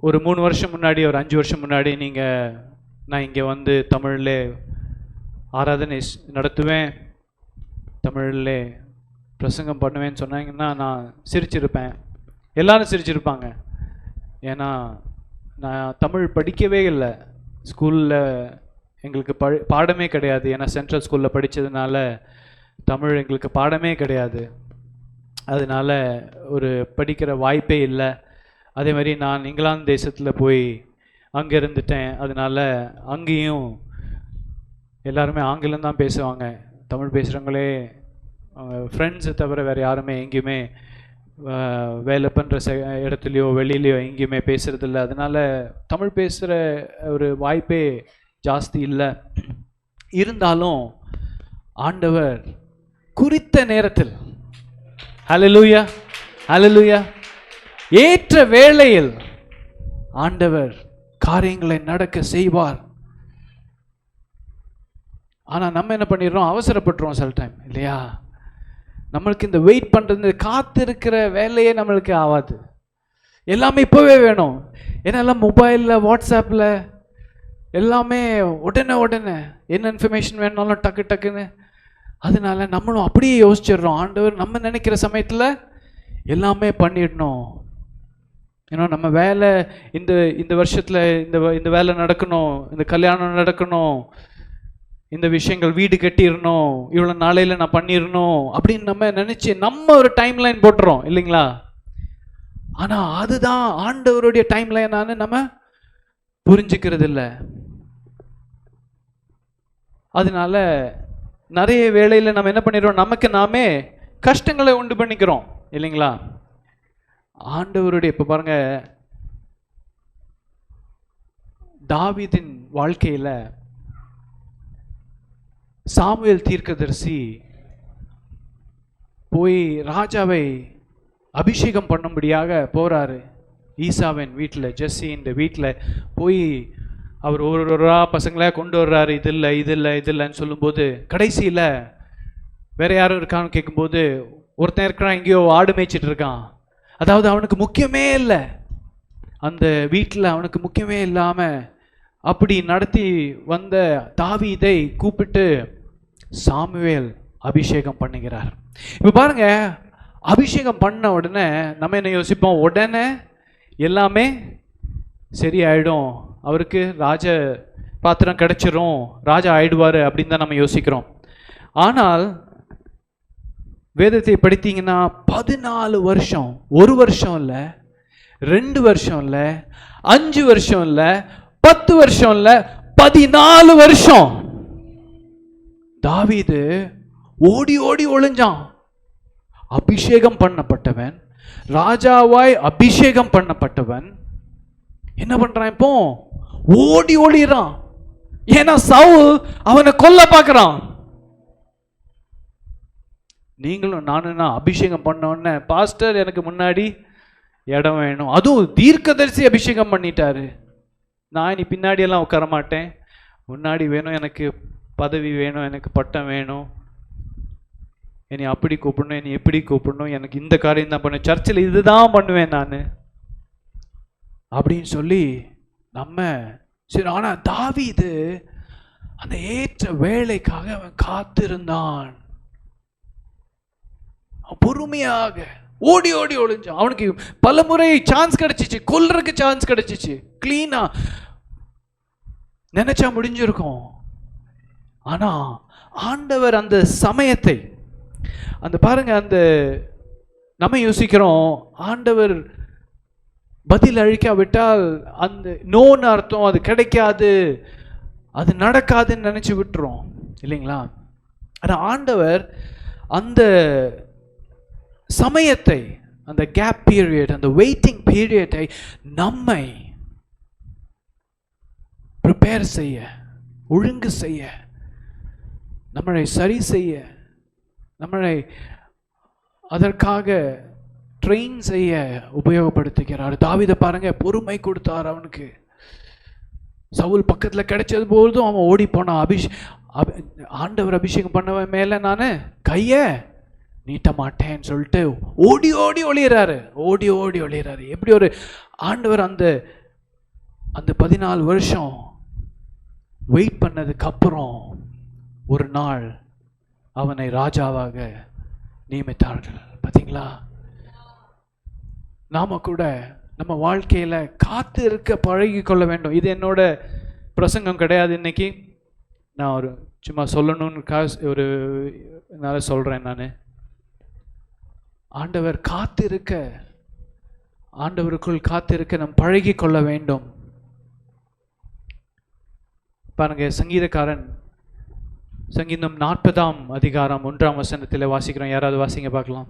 ஒரு மூணு வருஷம் முன்னாடி ஒரு அஞ்சு வருஷம் முன்னாடி நீங்கள் நான் இங்கே வந்து தமிழில் ஆராதனை நடத்துவேன் தமிழில் பிரசங்கம் பண்ணுவேன்னு சொன்னாங்கன்னா நான் சிரிச்சிருப்பேன். எல்லாரும் சிரிச்சிருப்பாங்க. ஏன்னா நான் தமிழ் படிக்கவே இல்லை. ஸ்கூலில் எங்களுக்கு ப பாடமே கிடையாது. ஏன்னா சென்ட்ரல் ஸ்கூலில் படித்ததுனால தமிழ் எங்களுக்கு பாடமே கிடையாது. அதனால் ஒரு படிக்கிற வாய்ப்பே இல்லை. அதே மாதிரி நான் இங்கிலாந்து தேசத்தில் போய் அங்கே இருந்துட்டேன் அதனால அங்கேயும் எல்லாருமே ஆங்கிலம் தான் பேசுவாங்க. தமிழ் பேசுகிறவங்களே ஃப்ரெண்ட்ஸை தவிர வேறு யாருமே எங்கேயுமே வேலை பண்ணுற செ இடத்துலையோ வெளியிலையோ எங்கேயுமே பேசுகிறதில்ல அதனால் தமிழ் பேசுகிற ஒரு வாய்ப்பே ஜாஸ்தி இல்லை. இருந்தாலும் ஆண்டவர் குறித்த நேரத்தில் ஹலலூயா ஹலலூயா ஏற்ற வேளையில் ஆண்டவர் காரியங்களை நடக்க செய்வார். ஆனால் நம்ம என்ன பண்ணிடுறோம்? அவசரப்பட்டுறோம் சில டைம் இல்லையா? நம்மளுக்கு இந்த வெயிட் பண்ணுறது காத்திருக்கிற வேலையே நம்மளுக்கு ஆகாது. எல்லாமே இப்போவே வேணும். ஏன்னா எல்லாம் மொபைலில் வாட்ஸ்அப்பில் எல்லாமே உடனே உடனே என்ன இன்ஃபர்மேஷன் வேணாலும் டக்கு டக்குன்னு. அதனால நம்மளும் அப்படியே யோசிச்சிடுறோம். ஆண்டவர் நம்ம நினைக்கிற சமயத்தில் எல்லாமே பண்ணிடணும். ஏன்னா நம்ம வேலை இந்த இந்த வருஷத்தில் இந்த இந்த வேலை நடக்கணும் இந்த கல்யாணம் நடக்கணும் இந்த விஷயங்கள் வீடு கட்டிடணும் இவ்வளோ நாளையில் நான் பண்ணிடணும் அப்படின்னு நம்ம நினச்சி நம்ம ஒரு டைம் லைன் போட்டுறோம் இல்லைங்களா? ஆனால் அதுதான் ஆண்டவருடைய டைம் லைனான்னு நம்ம புரிஞ்சுக்கிறது இல்லை அதனால நிறைய வேலையில் நம்ம என்ன பண்ணிடுறோம்? நமக்கு நாமே கஷ்டங்களை உண்டு பண்ணிக்கிறோம் இல்லைங்களா? ஆண்டவருடைய இப்போ பாருங்க தாவீதின் வாழ்க்கையில் சாமுவேல் தீர்க்கதரிசி போய் ராஜாவை அபிஷேகம் பண்ணும்படியாக போகிறாரு ஈசாவின் வீட்டில் ஜெஸ்ஸின் வீட்டில் போய் அவர் ஒரு ஒருவரா பசங்களை கொண்டு வர்றாரு. இது இல்லை இது இல்லை இது இல்லைன்னு சொல்லும்போது கடைசியில் வேற யாரும் இருக்கான்னு கேட்கும்போது ஒருத்தன் இருக்கிறான் எங்கேயோ ஆடு மேய்ச்சிட்டு இருக்கான். அதாவது அவனுக்கு முக்கியமே இல்லை. அந்த வீட்டில் அவனுக்கு முக்கியமே இல்லாமல் அப்படி நடத்தி வந்த தாவீதை கூப்பிட்டு சாமுவேல் அபிஷேகம் பண்ணுகிறார். இப்போ பாருங்க அபிஷேகம் பண்ண உடனே நம்ம என்ன யோசிப்போம்? உடனே எல்லாமே சரியாயிடும். அவருக்கு ராஜ பாத்திரம் கிடைச்சிரும் ராஜா ஆயிடுவார் அப்படின்னு தான் நம்ம யோசிக்கிறோம். ஆனால் வேதத்தை படித்தீங்கன்னா பதினாலு வருஷம் ஒரு வருஷம் இல்லை ரெண்டு வருஷம் இல்லை அஞ்சு வருஷம் இல்லை பத்து வருஷம் இல்லை பதினாலு வருஷம். தாவீது ஓடி ஓடி ஒளிஞ்சான். அபிஷேகம் பண்ணப்பட்டவன் ராஜாவாய் அபிஷேகம் பண்ணப்பட்டவன். என்ன பண்றான் இப்போ? ஓடி ஓடிறான் ஏன்னா சவுல் அவனை கொல்ல பார்க்கறான். நீங்களும் நானும் நான் அபிஷேகம் பண்ண உடனே பாஸ்டர் எனக்கு முன்னாடி இடம் வேணும். அதுவும் தீர்க்கதரிசி அபிஷேகம் பண்ணிட்டாரு. நான் இனி பின்னாடியெல்லாம் உட்கார மாட்டேன் முன்னாடி வேணும் எனக்கு பதவி வேணும் எனக்கு பட்டம் வேணும். என்னை அப்படி கூப்பிடணும் என்னை எப்படி கூப்பிடணும். எனக்கு இந்த காரியம் தான் பண்ணுவேன் சர்ச்சில் இதுதான் பண்ணுவேன் நான். அப்படின்னு சொல்லி நம்ம சரி ஆனால் தாவி இது அந்த ஏற்ற வேலைக்காக அவன் காத்திருந்தான். முழுமையாக ஓடி ஓடி ஒழிஞ்சான் அவனுக்கு பல முறை சான்ஸ் கிடைச்சிச்சு. கொல்றதுக்கு சான்ஸ் கிடைச்சிச்சு. கிளீனா நினைச்சா முடிஞ்சிருக்கும். ஆனா ஆண்டவர் அந்த சமயத்தை அந்த பாருங்க அந்த நம்ம யோசிக்கிறோம் ஆண்டவர் பதில் அழிக்காவிட்டால் அந்த நோன்னு அர்த்தம் அது கிடைக்காது அது நடக்காதுன்னு நினைச்சு விட்டுரும் இல்லைங்களா? ஆனால் ஆண்டவர் அந்த சமயத்தை அந்த கேப் பீரியட் அந்த வெயிட்டிங் பீரியடை நம்மை ப்ரிப்பேர் செய்ய ஒழுங்கு செய்ய நம்மளை சரி செய்ய நம்மளை அதற்காக ட்ரெயின் செய்ய உபயோகப்படுத்துகிறார். தாவித பாருங்க பொறுமை கொடுத்தார் அவனுக்கு. சவுல் பக்கத்தில் கிடைச்சது போதும் அவன் ஓடி போனான். அபிஷே அபி- ஆண்டவர் அபிஷேகம் பண்ணவன் மேலே நான் கையை நீட்ட மாட்டேன்னு சொல்லிட்டு ஓடி ஓடி ஒளியறாரு. ஓடி ஓடி ஒளியறாரு. எப்படி ஒரு ஆண்டவர் அந்த அந்த பதினாலு வருஷம் வெயிட் பண்ணதுக்கு அப்புறம் ஒரு நாள் அவனை ராஜாவாக நியமித்தார்கள். பார்த்தீங்களா நாம கூட நம்ம வாழ்க்கையில் காத்து இருக்க பழகி கொள்ள வேண்டும். இது என்னோட பிரசங்கம் கிடையாது இன்னைக்கு. நான் ஒரு சும்மா சொல்லணும்னு காசு ஒரு என்னால் சொல்கிறேன் நான். ஆண்டவர் காத்திருக்க ஆண்டவருக்குள் காத்திருக்க நாம் பழகி கொள்ள வேண்டும். பாருங்க சங்கீதக்காரன் சங்கீதம் நாற்பதாம் அதிகாரம் ஒன்றாம் வசனத்தில் வாசிக்கிறோம். யாராவது வாசிங்க பார்க்கலாம்.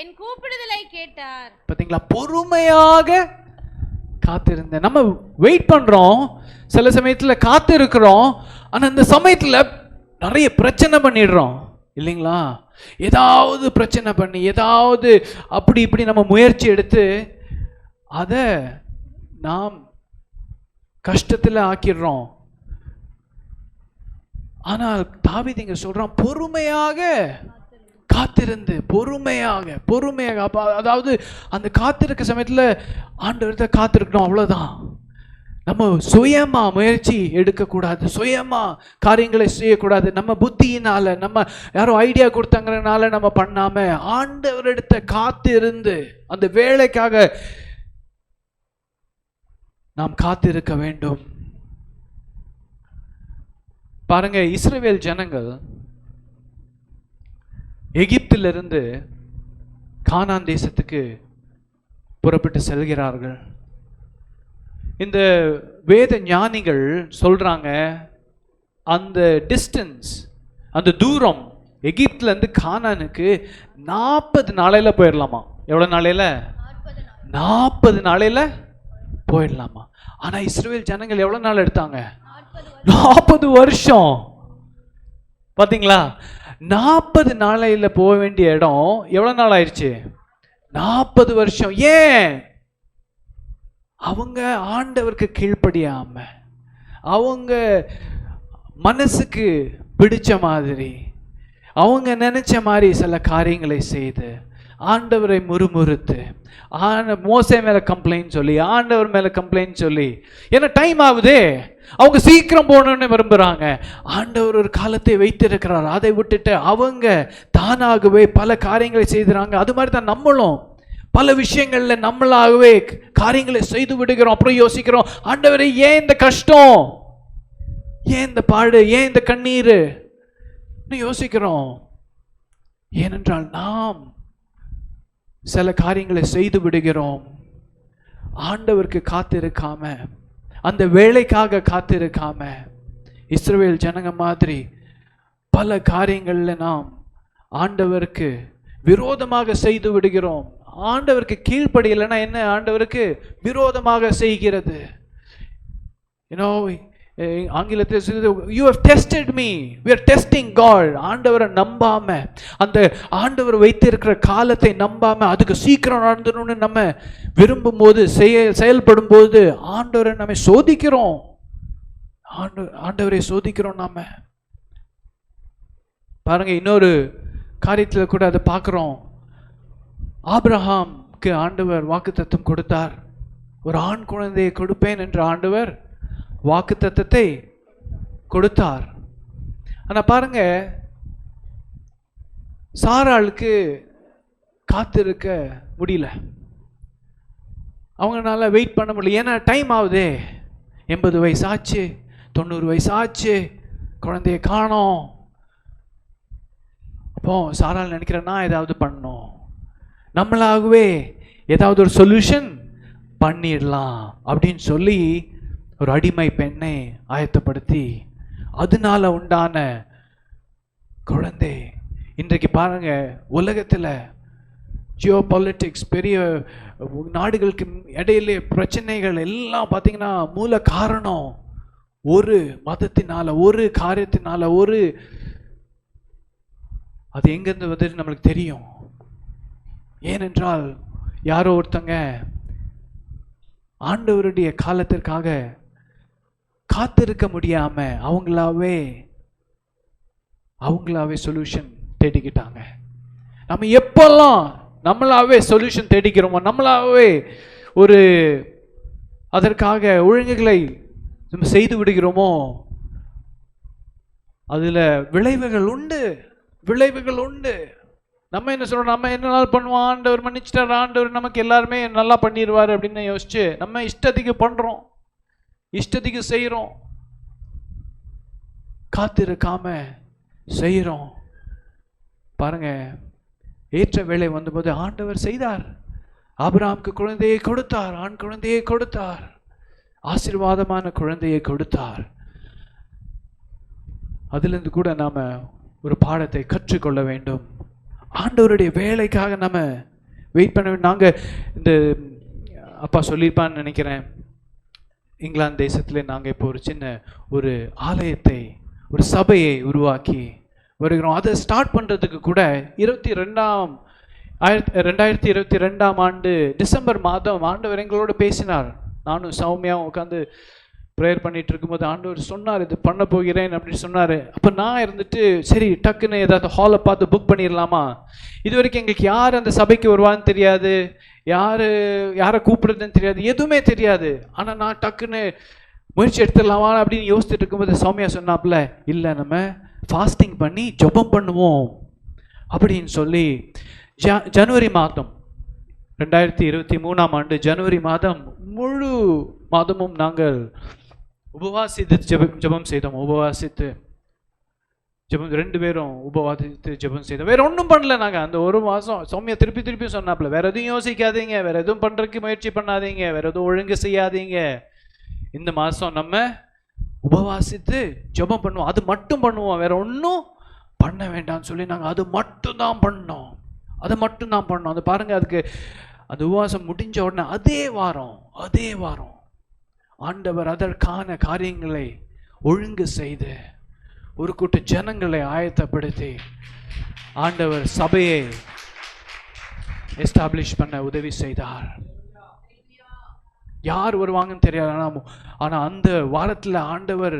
என் கூப்பிடுதலை கேட்டார். பார்த்தீங்களா பொறுமையாக காத்திருந்தேன். நம்ம வெயிட் பண்றோம். சில சமயத்துல காத்து ஆனால் இந்த சமயத்தில் நிறைய பிரச்சனை பண்ணிடுறோம். இல்லைங்களா? ஏதாவது பிரச்சனை பண்ணி ஏதாவது அப்படி இப்படி நம்ம முயற்சி எடுத்து அதை நாம் கஷ்டத்தில் ஆக்கிடுறோம். ஆனால் தாவீது சொல்கிறான் பொறுமையாக காத்திருந்து பொறுமையாக பொறுமையாக. அப்போ அதாவது அந்த காத்திருக்க சமயத்துல ஆண்டவர்கிட்ட காத்திருக்கணும் அவ்வளோதான் நம்ம சுயமா முயற்சி எடுக்கக்கூடாது. சுயமா காரியங்களை செய்யக்கூடாது. நம்ம புத்தியினால நம்ம யாரோ ஐடியா கொடுத்தாங்கறனால நம்ம பண்ணாம ஆண்டவரிடத்த காத்திருந்து அந்த வேலைக்காக நாம் காத்திருக்க வேண்டும். பாருங்க இஸ்ரேல் ஜனங்கள் எகிப்திலிருந்து கானான் தேசத்துக்கு புறப்பட்டு செல்கிறார்கள். இந்த வேத ஞானிகள் சொல்கிறாங்க அந்த டிஸ்டன்ஸ் அந்த தூரம் எகிப்துலேருந்து கானானுக்கு நாற்பது நாளையில் போயிடலாமா? எவ்வளோ நாளையில்? நாற்பது நாளையில் போயிடலாமா? ஆனால் இஸ்ரேல் ஜனங்கள் எவ்வளோ நாள் எடுத்தாங்க? நாற்பது வருஷம். பார்த்தீங்களா நாற்பது நாளையில் போக வேண்டிய இடம் எவ்வளோ நாள் ஆயிடுச்சு? நாற்பது வருஷம். ஏன்? அவங்க ஆண்டவருக்கு கீழ்ப்படியாம அவங்க மனசுக்கு பிடிச்ச மாதிரி அவங்க நினைச்ச மாதிரி சில காரியங்களை செய்து ஆண்டவரை முறுமுறுத்து ஆன மோசை மேலே கம்ப்ளைண்ட் சொல்லி ஆண்டவர் மேலே கம்ப்ளைண்ட் சொல்லி ஏன்னா டைம் ஆகுதே அவங்க சீக்கிரம் போகணும்னு விரும்புகிறாங்க ஆண்டவர் ஒரு காலத்தை வைத்திருக்கிறார். அதை விட்டுட்டு அவங்க தானாகவே பல காரியங்களை செய்துறாங்க. அது மாதிரி தான் நம்மளும். பல விஷயங்களில் நம்மளாகவே காரியங்களை செய்து விடுகிறோம். அப்புறம் யோசிக்கிறோம். ஆண்டவரே ஏன் இந்த கஷ்டம்? ஏன் இந்த பாடு? ஏன் இந்த கண்ணீர்? யோசிக்கிறோம். ஏனென்றால் நாம் சில காரியங்களை செய்து விடுகிறோம். ஆண்டவருக்கு காத்திருக்காம அந்த வேலைக்காக காத்திருக்காம இஸ்ரவேல் ஜனங்க மாதிரி பல காரியங்களில் நாம் ஆண்டவருக்கு விரோதமாக செய்து விடுகிறோம். ஆண்டவருக்கு கீழ்ப்படியலைன்னா என்ன? ஆண்டவருக்கு விரோதமாக செய்கிறது. யூனோ ஆங்கிலத்தில் சொல்லுது you have tested me we are testing God ஆண்டவரை நம்பாம அந்த ஆண்டவர் வைத்திருக்கிற காலத்தை நம்பாம அதுக்கு சீக்கிரம் நடந்துடணும்னு நம்ம விரும்பும் போது செய்ய செயல்படும் போது ஆண்டவரை நம்ம சோதிக்கிறோம். ஆண்டு ஆண்டவரை சோதிக்கிறோம் நாம. பாருங்க இன்னொரு காரியத்தில் கூட அதை பார்க்குறோம். ஆப்ரஹாம்க்கு ஆண்டவர் வாக்குத்தத்தம் கொடுத்தார். ஒரு ஆண் குழந்தையை கொடுப்பேன் என்ற ஆண்டவர் வாக்குத்தத்தத்தை கொடுத்தார். ஆனால் பாருங்க சாராளுக்கு காத்திருக்க முடியல. அவங்களால வெயிட் பண்ண முடியல. ஏன்னா டைம் ஆகுதே. எண்பது வயசு ஆச்சு தொண்ணூறு வயசு ஆச்சு குழந்தைய காணோம். அப்போ சாரால் நினைக்கிறேன்னா ஏதாவது பண்ணணும். நம்மளாகவே ஏதாவது ஒரு சொல்யூஷன் பண்ணிடலாம் அப்படின்னு சொல்லி ஒரு அடிமை பெண்ணை ஆயத்தப்படுத்தி அதனால உண்டான குழந்தை. இன்றைக்கு பாருங்க உலகத்தில் ஜியோ பாலிட்டிக்ஸ் பெரிய நாடுகளுக்கு இடையிலே பிரச்சனைகள் எல்லாம் பார்த்திங்கன்னா மூல காரணம் ஒரு மதத்தினால ஒரு காரியத்தினால ஒரு அது எங்கேருந்து வந்து நம்மளுக்கு தெரியும். ஏனென்றால் யாரோ ஒருத்தங்க ஆண்டவருடைய காலத்திற்காக காத்திருக்க முடியாமல் அவங்களாவே அவங்களாவே சொல்யூஷன் தேடிக்கிட்டாங்க. நம்ம எப்பெல்லாம் நம்மளாவே சொல்யூஷன் தேடிக்கிறோமோ நம்மளாவே ஒரு அதற்காக ஒழுங்குகளை நம்ம செய்து விடுகிறோமோ அதில் விளைவுகள் உண்டு விளைவுகள் உண்டு. நம்ம என்ன சொல்கிறோம் நம்ம என்ன நாள் பண்ணுவோம்? ஆண்டவர் மன்னிச்சிட்டார். ஆண்டவர் நமக்கு எல்லாருமே நல்லா பண்ணிடுவார் அப்படின்னு யோசிச்சு நம்ம இஷ்டத்துக்கு பண்ணுறோம் இஷ்டத்துக்கு செய்கிறோம் காத்திருக்காம செய்கிறோம் பாருங்க ஏற்ற வேலை வந்தபோது ஆண்டவர் செய்தார். ஆபிரகாமுக்கு குழந்தையை கொடுத்தார். ஆண் குழந்தையை கொடுத்தார். ஆசீர்வாதமான குழந்தையை கொடுத்தார். அதிலிருந்து கூட நாம் ஒரு பாடத்தை கற்றுக்கொள்ள வேண்டும். ஆண்டவருடைய வேலைக்காக நம்ம வெயிட் பண்ண நாங்கள் இந்த அப்பா சொல்லியிருப்பான்னு நினைக்கிறேன். இங்கிலாந்து தேசத்தில் நாங்கள் இப்போ ஒரு சின்ன ஒரு ஆலயத்தை ஒரு சபையை உருவாக்கி வருகிறோம். அதை ஸ்டார்ட் பண்ணுறதுக்கு கூட இருபத்தி ரெண்டாம் ஆயிரத்தி ரெண்டாயிரத்தி இருபத்தி ரெண்டாம் ஆண்டு டிசம்பர் மாதம் ஆண்டவர் எங்களோட பேசினார். நானும் சௌமியாவும் உட்காந்து ப்ரேயர் பண்ணிட்டு இருக்கும்போது ஆண்டவர் சொன்னார் இது பண்ண போகிறேன் அப்படின்னு சொன்னார். அப்போ நான் இருந்துட்டு சரி டக்குன்னு ஏதாவது ஹாலை பார்த்து புக் பண்ணிடலாமா இது வரைக்கும் எங்களுக்கு யார் அந்த சபைக்கு வருவான்னு தெரியாது. யார் யாரை கூப்பிடுறதுன்னு தெரியாது. எதுவுமே தெரியாது. ஆனால் நான் டக்குன்னு முயற்சி எடுத்துடலாமா? அப்படின்னு யோசிச்சுட்டு இருக்கும்போது சௌமியா சொன்னாப்புல இல்லை நம்ம ஃபாஸ்டிங் பண்ணி ஜபம் பண்ணுவோம். அப்படின்னு சொல்லி ஜ ஜனவரி மாதம் ரெண்டாயிரத்தி இருபத்தி மூணாம் ஆண்டு ஜனவரி மாதம் முழு மாதமும் நாங்கள் உபவாசித்து ஜெபம் ஜெபம் செய்தோம். உபவாசித்து ஜெபம் ரெண்டு பேரும் உபவாசித்து ஜெபம் செய்தோம். வேற ஒன்றும் பண்ணல நாங்கள் அந்த ஒரு மாதம் சௌமியா திருப்பி திருப்பி சொன்னாப்புல வேற எதுவும் யோசிக்காதீங்க. வேற எதுவும் பண்ணுறதுக்கு முயற்சி பண்ணாதீங்க. வேற எதுவும் ஒழுங்கு செய்யாதீங்க. இந்த மாதம் நம்ம உபவாசித்து ஜெபம் பண்ணுவோம். அது மட்டும் பண்ணுவோம். வேற ஒன்றும் பண்ண வேண்டாம்னு சொல்லி நாங்கள் அது மட்டும் தான் பண்ணோம். அதை மட்டும் தான் பண்ணோம். அது பாருங்க அதுக்கு அந்த உபவாசம் முடிஞ்ச உடனே அதே வாரம் அதே வாரம் ஆண்டவர் அதற்கான காரியங்களை ஒழுங்கு செய்து ஒரு கூட்ட ஜனங்களை ஆயத்தப்படுத்தி ஆண்டவர் சபையை எஸ்டாப்ளிஷ் பண்ண உதவி செய்தார். யார் வருவாங்கன்னு தெரியாது ஆனால் ஆனால் அந்த வாரத்தில் ஆண்டவர்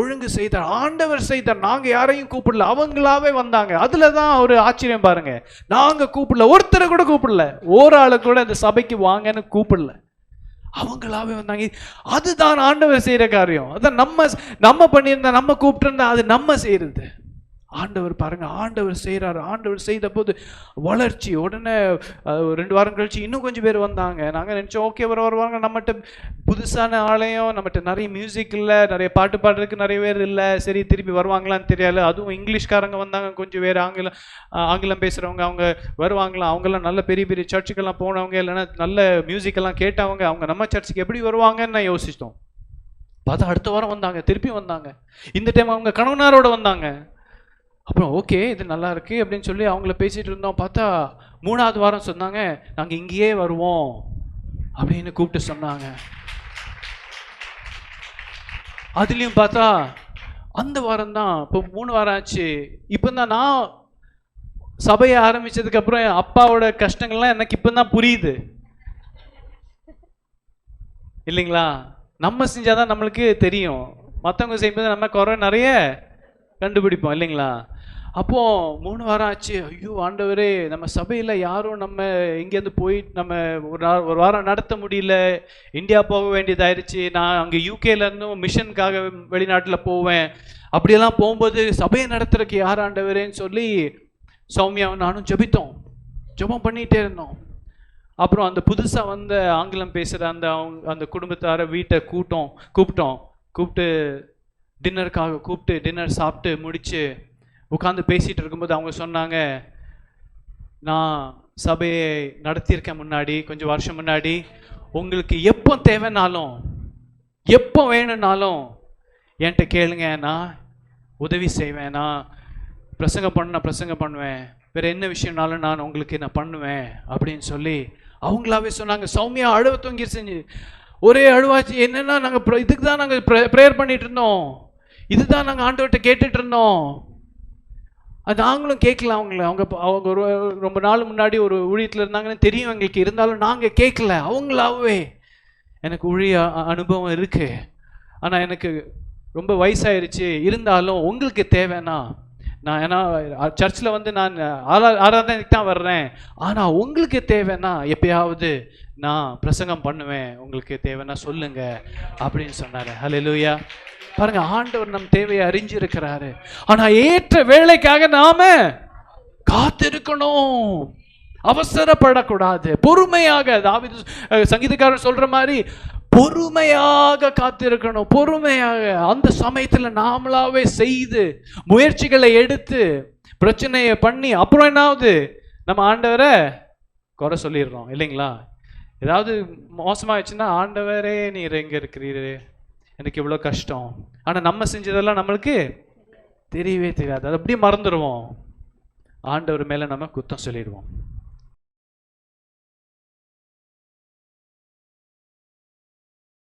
ஒழுங்கு செய்தார். ஆண்டவர் செய்தார் நாங்கள் யாரையும் கூப்பிடல அவங்களாவே வந்தாங்க. அதில் தான் ஒரு ஆச்சரியம் பாருங்க. நாங்கள் கூப்பிடல ஒருத்தரை கூட கூப்பிடல. ஒரு ஆளை கூட இந்த சபைக்கு வாங்கன்னு கூப்பிடல. அவங்களாவே வந்தாங்க. அதுதான் ஆண்டவர் செய்கிற காரியம். அதான் நம்ம நம்ம பண்ணியிருந்தா நம்ம கூப்பிட்டுருந்தா அது நம்ம செய்கிறது. ஆண்டவர் பாருங்க ஆண்டவர் செய்கிறாரு ஆண்டவர் செய்த போது வளர்ச்சி. உடனே ரெண்டு வாரம் கழிச்சு இன்னும் கொஞ்சம் பேர் வந்தாங்க. நாங்கள் நினச்சோம் ஓகே வர வருவாங்க நம்மகிட்ட புதுசான ஆலயம் நம்மகிட்ட நிறைய மியூசிக் இல்லை நிறைய பாட்டு பாடுறதுக்கு நிறைய பேர் இல்லை. சரி திருப்பி வருவாங்களான்னு தெரியல. அதுவும் இங்கிலீஷ்காரங்க வந்தாங்க கொஞ்சம் பேர் ஆங்கிலம் ஆங்கிலம் பேசுகிறவங்க அவங்க வருவாங்களா? அவங்கெல்லாம் நல்ல பெரிய பெரிய சர்ச்சுக்கெல்லாம் போனவங்க இல்லைன்னா நல்ல மியூசிக்கெல்லாம் கேட்டவங்க அவங்க நம்ம சர்ச்சுக்கு எப்படி வருவாங்கன்னு நான் யோசித்தோம் பார்த்தா அடுத்த வாரம் வந்தாங்க திருப்பி வந்தாங்க. இந்த டைம் அவங்க கணவனாரோட வந்தாங்க. அப்புறம் ஓகே இது நல்லா இருக்கு அப்படின்னு சொல்லி அவங்கள பேசிட்டு இருந்தோம். பார்த்தா மூணாவது வாரம் சொன்னாங்க நாங்கள் இங்கேயே வருவோம் அப்படின்னு கூப்பிட்டு சொன்னாங்க. அதுலேயும் பார்த்தா அந்த வாரம் தான் இப்போ மூணு வாரம் ஆச்சு. இப்போ தான் நான் சபையை ஆரம்பித்ததுக்கப்புறம் என் அப்பாவோட கஷ்டங்கள்லாம் எனக்கு இப்போ தான் புரியுது. இல்லைங்களா? நம்ம செஞ்சாதான் நம்மளுக்கு தெரியும். மற்றவங்க செய்யும்போது நம்ம குறை நிறைய கண்டுபிடிப்போம் இல்லைங்களா? அப்போ மூணு வாரம் ஆச்சு. ஐயோ ஆண்டவரே நம்ம சபையில் யாரும் நம்ம இங்கேருந்து போய் நம்ம ஒரு ஒரு வாரம் நடத்த முடியல. இந்தியா போக வேண்டியதாயிருச்சு. நான் அங்கே யூகேலேருந்தும் மிஷனுக்காக வெளிநாட்டில் போவேன். அப்படியெல்லாம் போகும்போது சபையை நடத்துறதுக்கு யார் ஆண்டவரேன்னு சொல்லி சௌமியாவும் நானும் ஜெபித்தோம். ஜெபம் பண்ணிகிட்டே இருந்தோம். அப்புறம் அந்த புதுசாக வந்த ஆங்கிலம் பேசுகிற அந்த அவங்க அந்த குடும்பத்தார வீட்டை கூட்டோம் கூப்பிட்டோம். கூப்பிட்டு டின்னருக்காக கூப்பிட்டு டின்னர் சாப்பிட்டு முடித்து உட்காந்து பேசிகிட்டு இருக்கும்போது அவங்க சொன்னாங்க நான் சபையை நடத்தியிருக்கேன் முன்னாடி கொஞ்சம் வருஷம் முன்னாடி. உங்களுக்கு எப்போ தேவைனாலும் எப்போ வேணும்னாலும் என்கிட்ட கேளுங்க. நான் உதவி செய்வேன். நான் பிரசங்கம் பண்ண நான் பிரசங்கம் பண்ணுவேன். வேறு என்ன விஷயம்னாலும் நான் உங்களுக்கு நான் பண்ணுவேன். அப்படின்னு சொல்லி அவங்களாவே சொன்னாங்க. சௌமியா அழுவ தொங்கி செஞ்சு ஒரே அழுவாச்சு. என்னென்னா நாங்கள் இதுக்கு தான் நாங்கள் ப்ரேயர் பண்ணிகிட்டு இருந்தோம். இதுதான் நாங்கள் ஆண்டவர்கிட்ட கேட்டுட்டு இருந்தோம். அது நாங்களும் கேட்கல அவங்கள. அவங்க அவங்க ஒரு ரொம்ப நாள் முன்னாடி ஒரு ஊழியத்தில் இருந்தாங்கன்னு தெரியும் எங்களுக்கு. இருந்தாலும் நாங்கள் கேட்கல. அவங்களாவே. எனக்கு ஊழிய அனுபவம் இருக்கு. ஆனால் எனக்கு ரொம்ப வயசாயிருச்சு. இருந்தாலும் உங்களுக்கு தேவைன்னா நான் ஏன்னா சர்ச்சில் வந்து நான் ஆரா ஆராதனைக்கு தான் வர்றேன். ஆனால் உங்களுக்கு தேவைன்னா எப்பயாவது நான் பிரசங்கம் பண்ணுவேன். உங்களுக்கு தேவைன்னா சொல்லுங்கள் அப்படின்னு சொன்னார். ஹலோ லூயா பாருங்க ஆண்டவர் நம் தேவையை அறிஞ்சிருக்கிறாரு. ஆனா ஏற்ற வேலைக்காக நாம காத்திருக்கணும். அவசரப்படக்கூடாது. பொறுமையாக தாவிது சங்கீதக்காரர் சொல்ற மாதிரி பொறுமையாக காத்திருக்கணும். பொறுமையாக அந்த சமயத்தில் நாமளாவே செய்து முயற்சிகளை எடுத்து பிரச்சனையை பண்ணி அப்புறம் என்னாவது நம்ம ஆண்டவரை குறை சொல்லிடுறோம் இல்லைங்களா? ஏதாவது மோசமாயிடுச்சுன்னா ஆண்டவரே நீர் எங்கே இருக்கிறீரு? எனக்கு இவ்வளோ கஷ்டம். ஆனால் நம்ம செஞ்சதெல்லாம் நம்மளுக்கு தெரியவே தெரியாது. அது அப்படியே மறந்துடுவோம். ஆண்டவர் மேலே நம்ம குத்தம் சொல்லிடுவோம்.